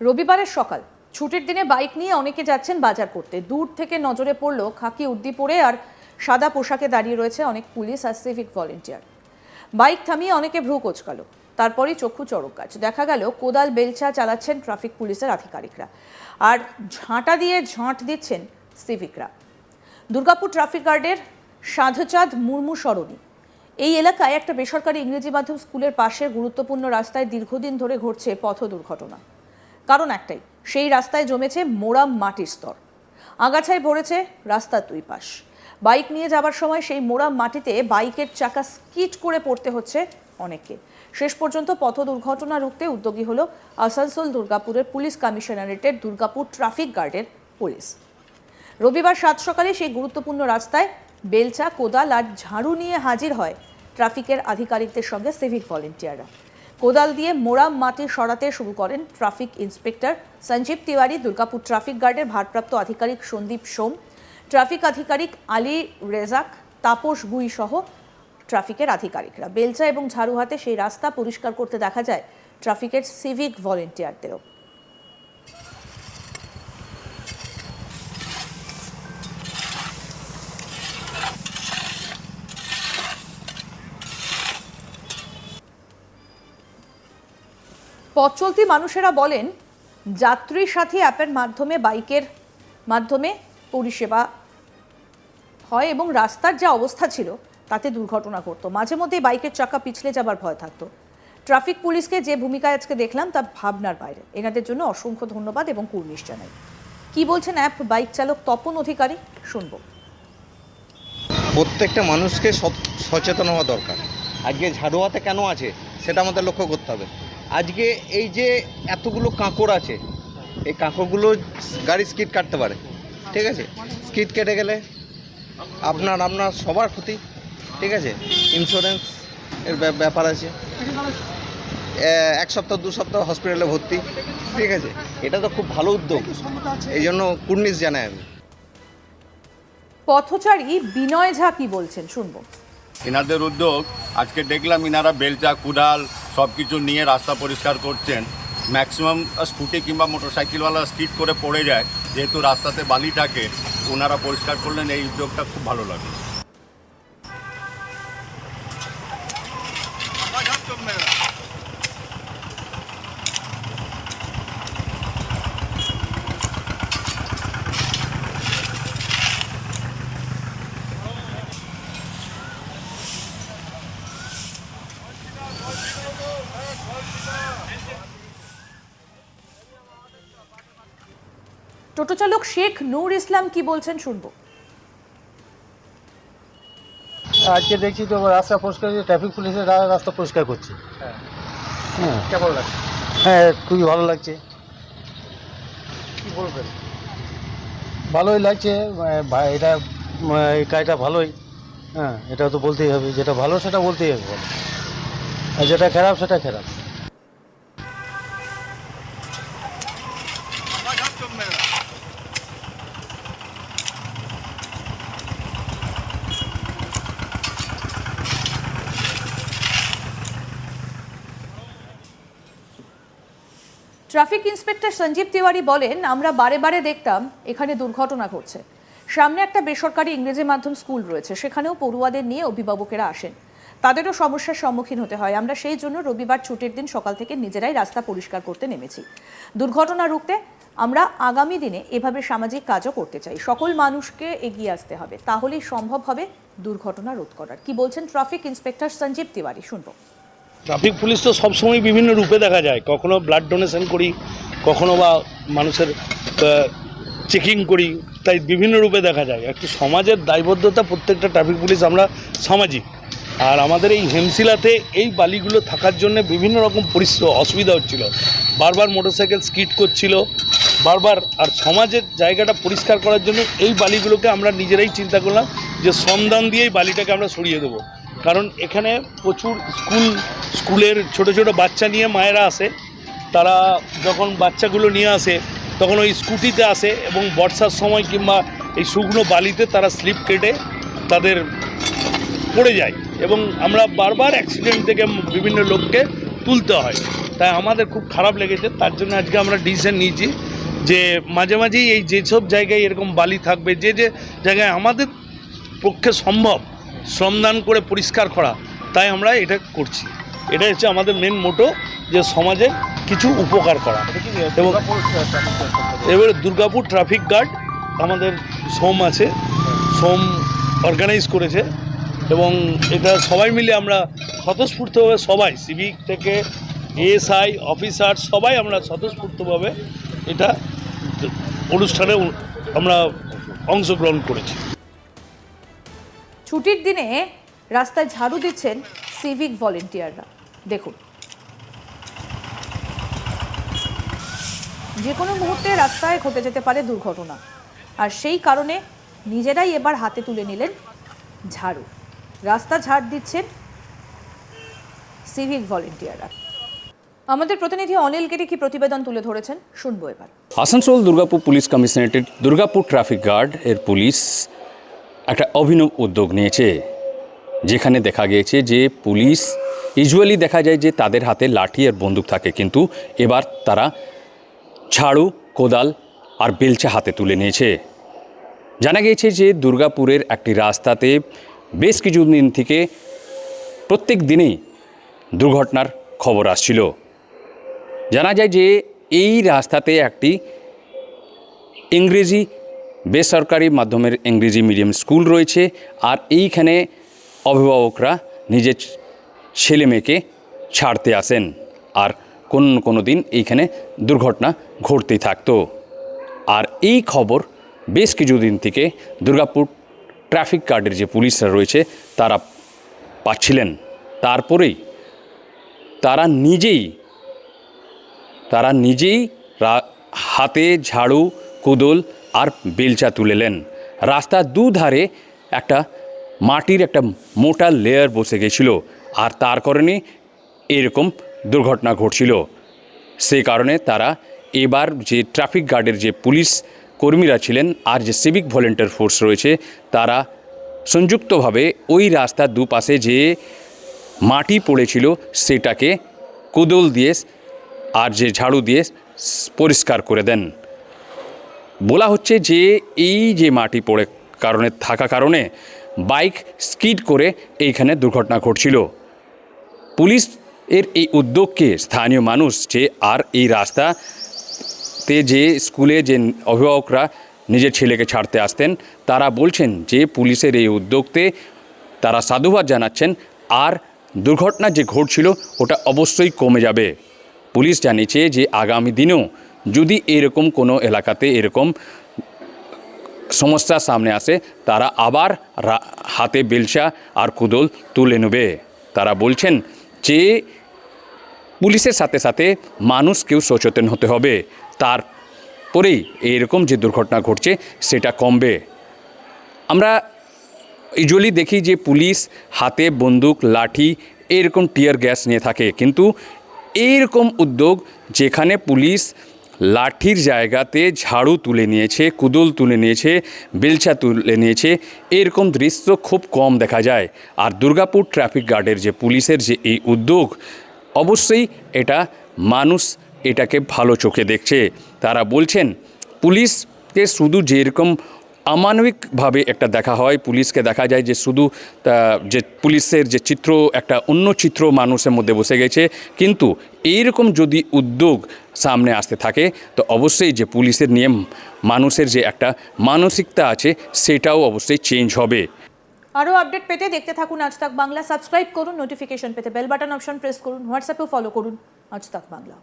রবিবারের সকাল। ছুটির দিনে বাইক নিয়ে অনেকে যাচ্ছেন বাজার করতে। দূর থেকে নজরে পড়ল খাকি উর্দি পরে আর সাদা পোশাকে দাঁড়িয়ে রয়েছে অনেক পুলিশ আর সিভিক ভলেন্টিয়ার। বাইক থামিয়ে অনেকে ভ্রু কোচকালো। তারপরেই চক্ষু চড়ক গাছ। দেখা গেল, কোদাল বেলচা চালাচ্ছেন ট্রাফিক পুলিশের আধিকারিকরা। আর ঝাঁটা দিয়ে ঝাঁট দিচ্ছেন সিভিকরা। দুর্গাপুর ট্রাফিক গার্ডের সাধুচাঁদ মুর্মু সরণি। এই এলাকায় একটা বেসরকারি ইংরেজি মাধ্যম স্কুলের পাশে গুরুত্বপূর্ণ রাস্তায় দীর্ঘদিন ধরে ঘটছে পথ দুর্ঘটনা কারণ একটাই, সেই রাস্তায় জমেছে মোরাম মাটির স্তর। আগাছায় ভরেছে রাস্তার দুই পাশ। বাইক নিয়ে যাবার সময় সেই মোরাম মাটিতে বাইকের চাকা স্কিট করে পড়তে হচ্ছে অনেককে। শেষ পর্যন্ত পথ দুর্ঘটনা রুখতে উদ্যোগী হলো আসানসোল দুর্গাপুরের পুলিশ কমিশনারেটের দুর্গাপুর ট্রাফিক গার্ডের পুলিশ। রবিবার সাত সকালে সেই গুরুত্বপূর্ণ রাস্তায় বেলচা, কোদাল আর ঝাড়ু নিয়ে হাজির হয় ট্রাফিকের আধিকারিকদের সঙ্গে সিভিক ভলেন্টিয়াররা। কোদাল দিয়ে মোরাম মাটি সরাতে শুরু করেন traffic inspector. Sanjeev Tiwari, Durgapur traffic গার্ডের ভারপ্রাপ্ত আধিকারিক সন্দীপ সোম, ট্রাফিক আধিকারিক আলী রেজাক, তাপস গুই সহ ট্রাফিকের আধিকারিকরা। বেলচা এবং ঝাড়ু হাতে সেই রাস্তা পরিষ্কার করতে দেখা যায় ট্রাফিকের সিভিক ভলেন্টিয়ারদেরও। পথ চলতি মানুষেরা বলেন, যাত্রী সাথী অ্যাপের মাধ্যমে বাইকের মাধ্যমে পরিষেবা হয় এবং রাস্তার যা অবস্থা ছিল, তাতে দুর্ঘটনা ঘটতো। মাঝে মধ্যে বাইকের চাকা পিছলে যাবার ভয় থাকতো। ট্রাফিক পুলিশকে যে ভূমিকায় আজকে দেখলাম, তা ভাবনার বাইরে। এনাদের জন্য অসংখ্য ধন্যবাদ এবং কুর্নিশ জানাই। কি বলছেন অ্যাপ বাইক চালক তপন অধিকারী? শুনব। প্রত্যেকটা মানুষকে সচেতন হওয়া দরকার। আজকে ঝাড়ুয়াতে কেন আছে, সেটা আমাদের লক্ষ্য করতে হবে। আজকে এই যে এতগুলো কাঁকড় আছে এই কাঁকড়গুলো গাড়ি স্কিড কাটতে পারে ঠিক আছে? স্কিড কেটে গেলে আপনার আপনার সবার ক্ষতি ঠিক আছে? ইন্স্যুরেন্স এর ব্যাপ- ব্যাপার আছে। এক সপ্তাহ দু সপ্তাহ হসপিটালে ভর্তি ঠিক আছে? এটা তো খুব ভালো উদ্যোগ। এই জন্য কুর্নিশ জানাই আমি। পথচারী বিনয় ঝা কি বলছেন? শুনব। এনাদের উদ্যোগ আজকে দেখলাম ইনারা বেলচা কুড়াল সব কিছু নিয়ে রাস্তা পরিষ্কার করছেন ম্যাক্সিমাম স্কুটি কিংবা মোটরসাইকেলওয়ালা স্কিট করে পড়ে যায়, যেহেতু রাস্তাতে বালি থাকে, ওনারা পরিষ্কার করলেন, এই উদ্যোগটা খুব ভালো লাগে। টোটো চালক শেখ নূর ইসলাম কি বলছেন শুনব। আজকে দেখছি তো রাস্তা পরিষ্কার ট্রাফিক পুলিশের রাস্তা পরিষ্কার করছে। হ্যাঁ। কেমন লাগছে? হ্যাঁ খুবই ভালো লাগছে। কি বলবেন? ভালোই লাগছে এটা এই কাজটা ভালোই। হ্যাঁ এটা তো বলতেই হবে যেটা ভালো সেটা বলতেই হবে। আর যেটা খারাপ সেটা খারাপ। ট্রাফিক ইন্সপেক্টর সঞ্জীব তিওয়ারি বলেন, আমরা বারে বারে দেখতাম এখানে দুর্ঘটনা ঘটছে। সামনে একটা বেসরকারি ইংরেজি মাধ্যম স্কুল রয়েছে, সেখানেও পড়ুয়াদের নিয়ে অভিভাবকেরা আসেন। তাদেরও সমস্যার সম্মুখীন হতে হয়। আমরা সেই জন্য রবিবার ছুটির দিন সকাল থেকে নিজেরাই রাস্তা পরিষ্কার করতে নেমেছি। দুর্ঘটনা রুখতে আমরা আগামী দিনে এভাবে সামাজিক কাজও করতে চাই। সকল মানুষকে এগিয়ে আসতে হবে। তাহলেই সম্ভব হবে দুর্ঘটনা রোধ করার। কি বলছেন ট্রাফিক ইন্সপেক্টর সঞ্জীব তিওয়ারি? শুনব। ট্রাফিক পুলিশ তো সবসময় বিভিন্ন রূপে দেখা যায়। কখনো ব্লাড ডোনেশন করি, কখনো বা মানুষের চেকিং করি, তাই বিভিন্ন রূপে দেখা যায়। একটি সমাজের দায়বদ্ধতা প্রত্যেকটা ট্রাফিক পুলিশ আমরা সামাজিক আর আমাদের এই হেমশিলাতে এই বালিগুলো থাকার জন্য বিভিন্ন রকম পরিশ্রম অসুবিধা হচ্ছিল। বারবার মোটরসাইকেল স্কিট করছিল। বারবার, আর সমাজের জায়গাটা পরিষ্কার করার জন্য এই বালিগুলোকে আমরা নিজেরাই চিন্তা করলাম যে শ্রমদান দিয়েই বালিটাকে আমরা সরিয়ে দেবো। কারণ এখানে প্রচুর স্কুল, স্কুলের ছোট ছোট বাচ্চা নিয়ে মায়েরা আসে। তারা যখন বাচ্চাগুলো নিয়ে আসে, তখন ওই স্কুটিতে আসে এবং বর্ষার সময় কিংবা এই শুকনো বালিতে তারা স্লিপ কেটে তাদের পড়ে যায় এবং আমরা বারবার অ্যাক্সিডেন্ট থেকে বিভিন্ন লোককে তুলতে হয়। তাই আমাদের খুব খারাপ লেগেছে। তার জন্য আজকে আমরা ডিসিশন নিয়েছি যে মাঝে মাঝেই এই যেসব জায়গায় এরকম বালি থাকবে, যে যে জায়গায় আমাদের পক্ষে সম্ভব শ্রমদান করে পরিষ্কার করা তাই আমরা এটা করছি। এটা হচ্ছে আমাদের মেন মোটো যে সমাজে কিছু উপকার করা। এবং এবারে দুর্গাপুর ট্রাফিক গার্ড আমাদের সোম আছে সোম অর্গানাইজ করেছে। এবং এটা সবাই মিলে আমরা স্বতঃস্ফূর্তভাবে সবাই সিভিক থেকে এএসআই অফিসার সবাই আমরা স্বতঃস্ফূর্তভাবে এটা অনুষ্ঠানে আমরা অংশগ্রহণ করেছি। ছুটির দিনে রাস্তায় ঝাড়ু দিচ্ছেন সিভিক ভলেন্টিয়াররা দেখুন। যে কোনো মুহূর্তে রাস্তায় ঘটে যেতে পারে দুর্ঘটনা। আর সেই কারণে নিজেরাই এবার হাতে তুলে নিলেন ঝাড়ু। রাস্তা ঝাড় দিচ্ছেন সিভিক ভলেন্টিয়াররা আমাদের প্রতিনিধি অনিল গিরি কি প্রতিবেদন তুলে ধরেছেন? শুনব এবার। আসানসোল দুর্গাপুর পুলিশ কমিশনারেটের দুর্গাপুর ট্রাফিক গার্ড এর পুলিশ একটা অভিনব উদ্যোগ নিয়েছে, যেখানে দেখা গিয়েছে যে পুলিশ ইউজুয়ালি দেখা যায় যে তাদের হাতে লাঠি আর বন্দুক থাকে, কিন্তু এবার তারা ঝাড়ু, কোদাল আর বেলচা হাতে তুলে নিয়েছে। জানা গিয়েছে যে দুর্গাপুরের একটি রাস্তাতে বেশ কিছুদিন থেকে প্রত্যেক দিনেই দুর্ঘটনার খবর আসছিল। জানা যায় যে এই রাস্তাতে একটি ইংরেজি বেসরকারি মাধ্যমের ইংরেজি মিডিয়াম স্কুল রয়েছে আর এইখানে অভিভাবকরা নিজের ছেলে মেয়েকে ছাড়তে আসেন আর কোন কোনো দিন এইখানে দুর্ঘটনা ঘটতেই থাকতো। আর এই খবর বেশ কিছুদিন থেকে দুর্গাপুর ট্রাফিক গার্ডের যে পুলিশরা রয়েছে তারা পাচ্ছিলেন। তারপরেই তারা নিজেই তারা নিজেই হাতে ঝাড়ু, কোদল আর বেলচা তুলেলেন রাস্তার দুধারে একটা মাটির একটা মোটা লেয়ার বসে গেছিল আর তার কারণে এরকম দুর্ঘটনা ঘটছিল। সেই কারণে তারা এবার যে ট্রাফিক গার্ডের যে পুলিশ কর্মীরা ছিলেন আর যে সিভিক ভলেন্টিয়ার ফোর্স রয়েছে, তারা সংযুক্তভাবে ওই রাস্তার দুপাশে যে মাটি পড়েছিল সেটাকে কোদল দিয়ে আর যে ঝাড়ু দিয়ে পরিষ্কার করে দেন। বলা হচ্ছে যে এই যে মাটি পড়ে কারণে থাকা কারণে বাইক স্কিড করে এইখানে দুর্ঘটনা ঘটছিল। পুলিশ এর এই উদ্যোগকে স্থানীয় মানুষ যে আর এই রাস্তাতে যে স্কুলে যে অভিভাবকরা নিজের ছেলেকে ছাড়তে আসতেন, তারা বলছেন যে পুলিশের এই উদ্যোগতে তারা সাধুবাদ জানাচ্ছেন, আর দুর্ঘটনা যে ঘটছিল ওটা অবশ্যই কমে যাবে। পুলিশ জানিয়েছে যে আগামী দিনেও যদি এরকম কোনো এলাকাতে এরকম সমস্যা সামনে আসে, তারা আবার হাতে বেলচা আর কুদল তুলে নেবে। তারা বলছেন যে, পুলিশের সাথে সাথে মানুষকেও সচেতন হতে হবে। তারপরেই এরকম যে দুর্ঘটনা ঘটছে, সেটা কমবে। আমরা ইউজুয়ালি দেখি যে পুলিশ হাতে বন্দুক, লাঠি, এরকম টিয়ার গ্যাস নিয়ে থাকে। কিন্তু এইরকম উদ্যোগ যেখানে পুলিশ লাঠির জায়গাতে ঝাড়ু তুলে নিয়েছে, কুদল তুলে নিয়েছে, বেলচা তুলে নিয়েছে। এরকম দৃশ্য খুব কম দেখা যায়। আর দুর্গাপুর ট্রাফিক গার্ডের যে পুলিশের যে এই উদ্যোগ, অবশ্যই এটা মানুষ এটাকে ভালো চোখে দেখছে। তারা বলছেন, পুলিশকে শুধু যেরকম অমানবিকভাবে একটা দেখা হয়, পুলিশকে দেখা যায় যে শুধু যে পুলিশের যে চিত্র, একটা অন্য চিত্র মানুষের মধ্যে বসে গেছে। কিন্তু এইরকম যদি উদ্যোগ সামনে আসতে থাকে, তো অবশ্যই যে পুলিশের নিয়ে মানুষের যে একটা মানসিকতা আছে, সেটাও অবশ্যই চেঞ্জ হবে। আরও আপডেট পেতে দেখতে থাকুন আজ তাক বাংলা। সাবস্ক্রাইব করুন নোটিফিকেশন পেতে বেল বাটন অপশন প্রেস করুন হোয়াটসঅ্যাপেও ফলো করুন আজ তাক বাংলা।